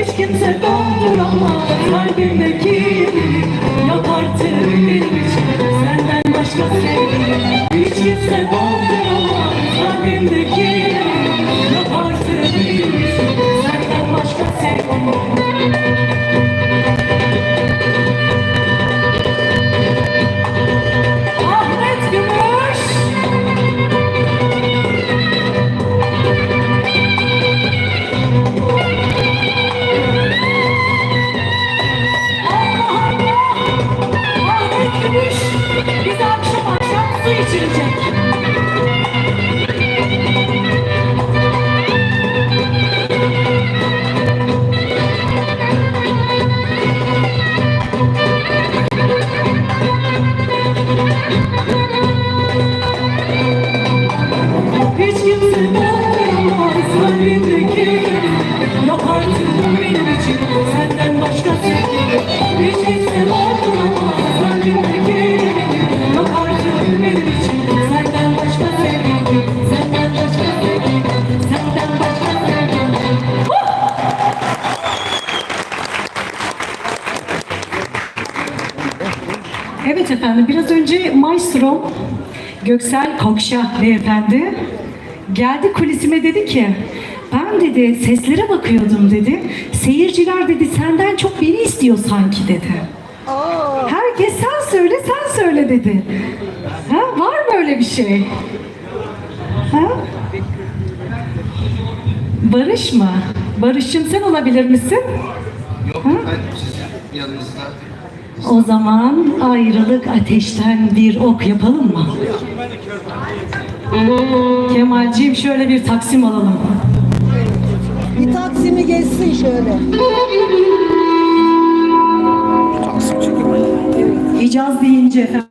hiç kimse dolduramaz Kalbimdeki Gümüş bize akşam akşam su içirecek. Hiç kimse dolduramaz kalbimdeki Yok artık benim için. Senden başka sevgilim. Hiç kimse Evet efendim, biraz önce maestro Göksel Kokşah beyefendi geldi kulisime dedi ki ben dedi seslere bakıyordum dedi. Seyirciler dedi senden çok beni istiyor sanki dedi. Herkes sen söyle sen söyle dedi. Ha, var mı öyle bir şey? Ha? Barış mı? Barış'cığım sen olabilir misin? Yok ben sizin yanınızda O zaman ayrılık ateşten bir ok yapalım mı? Kemalciğim şöyle bir taksim alalım. Bir taksimi geçsin şöyle. Hicaz deyince efendim.